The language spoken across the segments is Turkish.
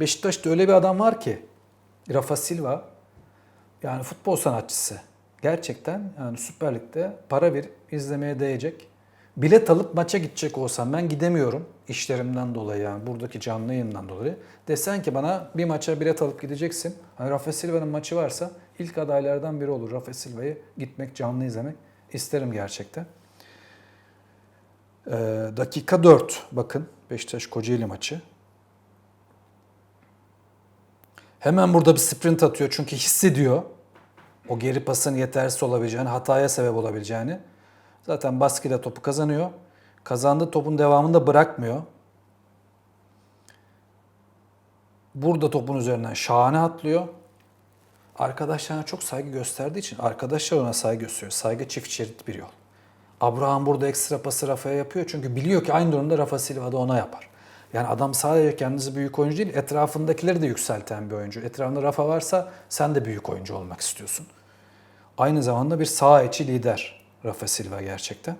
Beşiktaş'ta öyle bir adam var ki Rafa Silva yani futbol sanatçısı. Gerçekten yani Süper Lig'de para verip izlemeye değecek. Bilet alıp maça gidecek olsam ben gidemiyorum işlerimden dolayı yani buradaki canlı yayından dolayı. Desen ki bana bir maça bilet alıp gideceksin. Hani Rafa Silva'nın maçı varsa ilk adaylardan biri olur. Rafa Silva'yı gitmek, canlı izlemek isterim gerçekten. Ee, dakika 4 bakın Beşiktaş Kocaeli maçı. Hemen burada bir sprint atıyor çünkü hissediyor o geri pasın yetersiz olabileceğini, hataya sebep olabileceğini. Zaten baskıyla topu kazanıyor. Kazandığı topun devamında bırakmıyor. Burada topun üzerinden şahane atlıyor. Arkadaşlarına çok saygı gösterdiği için arkadaşlar ona saygı gösteriyor. Saygı çift şerit bir yol. Abraham burada ekstra pası Rafa'ya yapıyor çünkü biliyor ki aynı durumda Rafa Silva da ona yapar. Yani adam sadece kendisi büyük oyuncu değil, etrafındakileri de yükselten bir oyuncu. Etrafında Rafa varsa sen de büyük oyuncu olmak istiyorsun. Aynı zamanda bir sağ içi lider Rafa Silva gerçekten.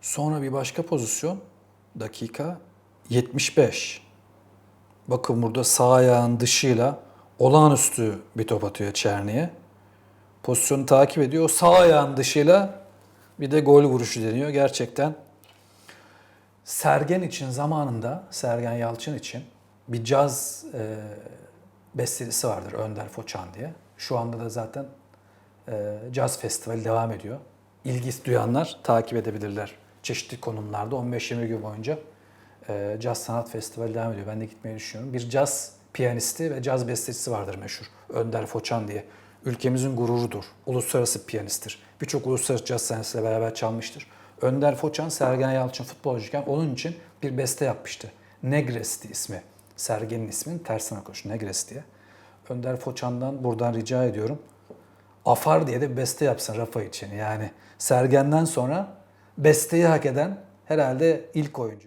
Sonra bir başka pozisyon. Dakika 75. Bakın burada sağ ayağın dışıyla olağanüstü bir top atıyor Çerni'ye. Pozisyonu takip ediyor. O sağ ayağın dışıyla bir de gol vuruşu deniyor. Gerçekten Sergen için zamanında, Sergen Yalçın için bir caz e, bestesi vardır Önder Foçan diye. Şu anda da zaten e, caz festivali devam ediyor. İlgi duyanlar takip edebilirler. Çeşitli konumlarda 15-20 gün boyunca e, caz sanat festivali devam ediyor. Ben de gitmeyi düşünüyorum. Bir caz piyanisti ve caz bestecisi vardır meşhur. Önder Foçan diye. Ülkemizin gururudur. Uluslararası piyanisttir. Birçok uluslararası caz sanatçısıyla beraber çalmıştır. Önder Foçan, Sergen Yalçın futbolcuyken onun için bir beste yapmıştı. Negresti ismi. Sergen'in isminin tersine koş. Negres diye. Önder Foçan'dan buradan rica ediyorum. Afar diye de beste yapsın Rafa için. Yani Sergen'den sonra besteyi hak eden herhalde ilk oyuncu.